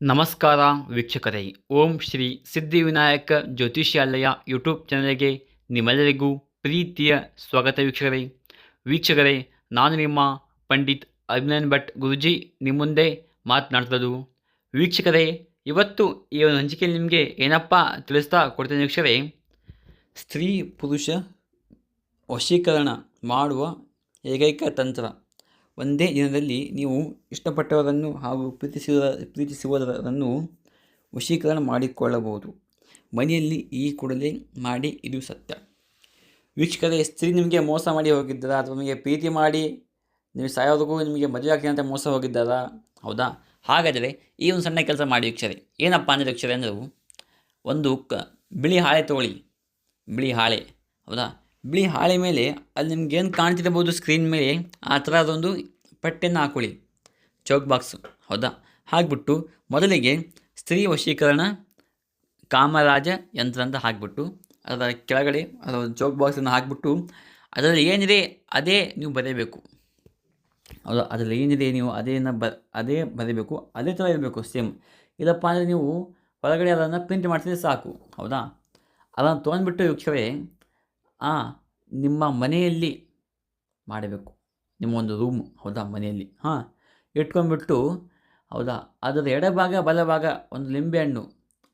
ನಮಸ್ಕಾರ ವೀಕ್ಷಕರೇ. ಓಂ ಶ್ರೀ ಸಿದ್ಧಿವಿನಾಯಕ ಜ್ಯೋತಿಷ್ಯಾಲಯ ಯೂಟ್ಯೂಬ್ ಚಾನಲ್ಗೆ ನಿಮ್ಮೆಲ್ಲರಿಗೂ ಪ್ರೀತಿಯ ಸ್ವಾಗತ ವೀಕ್ಷಕರೇ. ವೀಕ್ಷಕರೇ, ನಾನು ನಿಮ್ಮ ಪಂಡಿತ್ ಅಭಿನಯನ್ ಭಟ್ ಗುರುಜಿ. ನಿಮ್ಮ ಮುಂದೆ ಮಾತನಾಡ್ತದ್ದು ವೀಕ್ಷಕರೇ, ಇವತ್ತು ಈ ಒಂದು ಹಂಚಿಕೆಯಲ್ಲಿ ನಿಮಗೆ ಏನಪ್ಪ ತಿಳಿಸ್ತಾ ಕೊಡ್ತೇನೆ ವೀಕ್ಷಕರೇ. ಸ್ತ್ರೀ ಪುರುಷ ವಶೀಕರಣ ಮಾಡುವ ಏಕೈಕ ತಂತ್ರ ಒಂದೇ ದಿನದಲ್ಲಿ ನೀವು ಇಷ್ಟಪಟ್ಟವರನ್ನು ಹಾಗೂ ಪ್ರೀತಿಸುವ ಪ್ರೀತಿಸುವುದರನ್ನು ವಶೀಕರಣ ಮಾಡಿಕೊಳ್ಳಬಹುದು. ಮನೆಯಲ್ಲಿ ಈ ಕೂಡಲೇ ಮಾಡಿ, ಇದು ಸತ್ಯ. ವೀಕ್ಷಕರೇ, ಸ್ತ್ರೀ ನಿಮಗೆ ಮೋಸ ಮಾಡಿ ಹೋಗಿದ್ದಾರಾ? ಅಥವಾ ನಿಮಗೆ ಪ್ರೀತಿ ಮಾಡಿ ನೀವು ಸಾಯೋದಕ್ಕೂ ನಿಮಗೆ ಮದುವೆ ಆಗ್ತೀನಿ ಮೋಸ ಹೋಗಿದ್ದಾರಾ? ಹೌದಾ? ಹಾಗಾದರೆ ಈ ಒಂದು ಸಣ್ಣ ಕೆಲಸ ಮಾಡಿ ವೀಕ್ಷರೆ. ಏನಪ್ಪ ಅಂದರೆ ವೀಕ್ಷರೆ ಅಂದರೆ ಒಂದು ಕ, ಬಿಳಿ ಹಾಳೆ ತಗೊಳ್ಳಿ ಬಿಳಿ ಹಾಳೆ. ಹೌದಾ? ಬಿಳಿ ಹಾಳೆ ಮೇಲೆ ಅಲ್ಲಿ ನಿಮ್ಗೇನು ಏನು ಬೋದು ಸ್ಕ್ರೀನ್ ಮೇಲೆ ಆ ಥರ ಅದೊಂದು ಪಟ್ಟೆಯನ್ನು ಹಾಕೊಳ್ಳಿ. ಚೌಕ್ ಬಾಕ್ಸು ಹೌದಾ? ಹಾಕ್ಬಿಟ್ಟು ಮೊದಲಿಗೆ ಸ್ತ್ರೀ ವಶೀಕರಣ, ಕಾಮರಾಜ ಯಂತ್ರ ಅಂತ ಹಾಕ್ಬಿಟ್ಟು ಅದರ ಕೆಳಗಡೆ ಅದರ ಚೌಕ್ ಬಾಕ್ಸನ್ನು ಹಾಕ್ಬಿಟ್ಟು ಅದರಲ್ಲಿ ಏನಿದೆ ಅದೇ ನೀವು ಬರೆಯಬೇಕು ಹೌದಾ? ಅದರಲ್ಲಿ ಏನಿದೆ ನೀವು ಅದೇನ ಬ, ಅದೇ ಬರೀಬೇಕು. ಅದೇ ಥರ ಇರಬೇಕು ಸೇಮ್ ಇಲ್ಲಪ್ಪ ಅಂದರೆ ನೀವು ಹೊರಗಡೆ ಅದನ್ನು ಪ್ರಿಂಟ್ ಮಾಡ್ತಿದ್ರೆ ಸಾಕು. ಹೌದಾ? ಅದನ್ನು ತೊಗೊಂಡ್ಬಿಟ್ಟು ವೀಕ್ಷಕರೇ ಆ, ನಿಮ್ಮ ಮನೆಯಲ್ಲಿ ಮಾಡಬೇಕು. ನಿಮ್ಮೊಂದು ರೂಮ್, ಹೌದಾ, ಮನೆಯಲ್ಲಿ. ಹಾಂ, ಇಟ್ಕೊಂಡ್ಬಿಟ್ಟು, ಹೌದಾ, ಅದರ ಎಡಭಾಗ, ಬಲಭಾಗ ಒಂದು ಲಿಂಬೆಹಣ್ಣು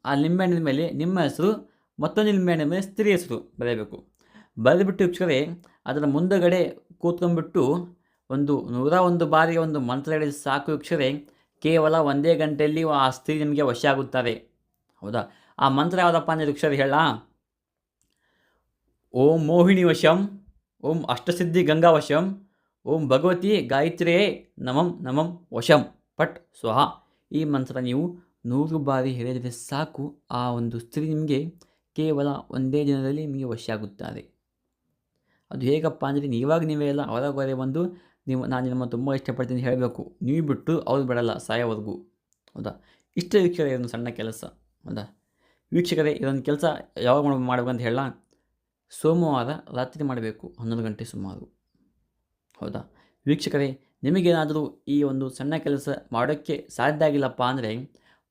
ಆ ನಿಂಬೆಹಣ್ಣಿನ ಮೇಲೆ ನಿಮ್ಮ ಹೆಸರು, ಮತ್ತೊಂದು ನಿಂಬೆಹಣ್ಣಿನ ಮೇಲೆ ಸ್ತ್ರೀ ಹೆಸರು ಬರೆಯಬೇಕು. ಬರೆದ್ಬಿಟ್ಟು ವೀಕ್ಷಕರೇ, ಅದರ ಮುಂದಗಡೆ ಕೂತ್ಕೊಂಡ್ಬಿಟ್ಟು ಒಂದು ನೂರ ಒಂದು ಬಾರಿ ಒಂದು ಮಂತ್ರ ಹೇಳಿ ಸಾಕು ವೀಕ್ಷಕರೇ, ಕೇವಲ ಒಂದೇ ಗಂಟೆಯಲ್ಲಿ ಆ ಸ್ತ್ರೀ ನಿಮಗೆ ವಶ ಆಗುತ್ತಾರೆ. ಹೌದಾ, ಆ ಮಂತ್ರ ಯಾವುದಪ್ಪ ಅಂದರೆ ವೀಕ್ಷಕರೇ ಹೇಳ ಓಂ ಮೋಹಿಣಿ ವಶಂ, ಓಂ ಅಷ್ಟಸಿದ್ಧಿ ಗಂಗಾ ವಶಂ, ಓಂ ಭಗವತಿ ಗಾಯತ್ರಿಯೇ ನಮಂ ನಮಂ ವಶಂ. ಪಟ್ ಸ್ವಹ. ಈ ಮಂತ್ರ ನೀವು ನೂರು ಬಾರಿ ಹೇಳಿದರೆ ಸಾಕು. ಆ ಒಂದು ಸ್ತ್ರೀ ನಿಮಗೆ ಕೇವಲ ಒಂದೇ ದಿನದಲ್ಲಿ ನಿಮಗೆ ವಶ ಆಗುತ್ತಾರೆ. ಅದು ಹೇಗಪ್ಪ ಅಂದರೆ ನೀವಾಗ ನೀವೇ ಎಲ್ಲ ಹೊರಗೆ ಬಂದು ನೀವು ನಾನು ನಿಮ್ಮ ತುಂಬ ಇಷ್ಟಪಡ್ತೀನಿ ಹೇಳಬೇಕು. ನೀವು ಬಿಟ್ಟು ಅವ್ರು ಬಿಡಲ್ಲ, ಸಾಯೋವರೆಗೂ. ಹೌದಾ? ಇಷ್ಟೇ ವೀಕ್ಷಕರೇ ಇದೊಂದು ಸಣ್ಣ ಕೆಲಸ. ಹೌದಾ? ವೀಕ್ಷಕರೇ ಇದೊಂದು ಕೆಲಸ ಯಾವಾಗ ಮಾಡಬೇಕಂತ ಹೇಳ ಸೋಮವಾರ ರಾತ್ರಿ ಮಾಡಬೇಕು, ಹನ್ನೊಂದು ಗಂಟೆ ಸುಮಾರು. ಹೌದಾ? ವೀಕ್ಷಕರೇ, ನಿಮಗೇನಾದರೂ ಈ ಒಂದು ಸಣ್ಣ ಕೆಲಸ ಮಾಡೋಕ್ಕೆ ಸಾಧ್ಯ ಆಗಿಲ್ಲಪ್ಪ ಅಂದರೆ,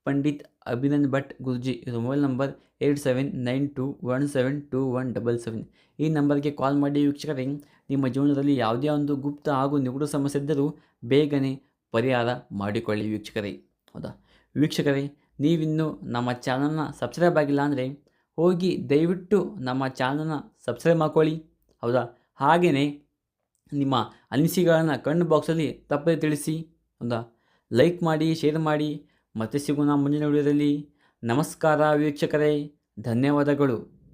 ಪಂಡಿತ್ ಅಭಿನಂದ್ ಭಟ್ ಗುರುಜಿ ಇದು mobile number eight seven nine two one seven two one double seven. ಈ ನಂಬರ್ಗೆ ಕಾಲ್ ಮಾಡಿ ವೀಕ್ಷಕರೇ, ನಿಮ್ಮ ಜೀವನದಲ್ಲಿ ಯಾವುದೇ ಒಂದು ಗುಪ್ತ ಹಾಗೂ ನಿಗೂಢ ಸಮಸ್ಯೆ ಇದ್ದರೂ ಬೇಗನೆ ಪರಿಹಾರ ಮಾಡಿಕೊಳ್ಳಿ ವೀಕ್ಷಕರೇ. ಹೌದಾ? ವೀಕ್ಷಕರೇ, ನೀವಿನ್ನೂ ನಮ್ಮ ಚಾನಲ್ನ ಸಬ್ಸ್ಕ್ರೈಬ್ ಆಗಿಲ್ಲ ಅಂದರೆ ಹೋಗಿ ದಯವಿಟ್ಟು ನಮ್ಮ ಚಾನಲ್ನ ಸಬ್ಸ್ಕ್ರೈಬ್ ಮಾಡ್ಕೊಳ್ಳಿ. ಹೌದಾ? ಹಾಗೆಯೇ ನಿಮ್ಮ ಅನಿಸಿಕೆಗಳನ್ನು ಕಣ್ಣು ಬಾಕ್ಸಲ್ಲಿ ತಪ್ಪದೆ ತಿಳಿಸಿ. ಹೌದಾ ಲೈಕ್ ಮಾಡಿ, ಶೇರ್ ಮಾಡಿ. ಮತ್ತೆ ಸಿಗೋಣ ಮುಂದಿನ ವಿಡಿಯೋದಲ್ಲಿ. ನಮಸ್ಕಾರ ವೀಕ್ಷಕರೇ. ಧನ್ಯವಾದಗಳು.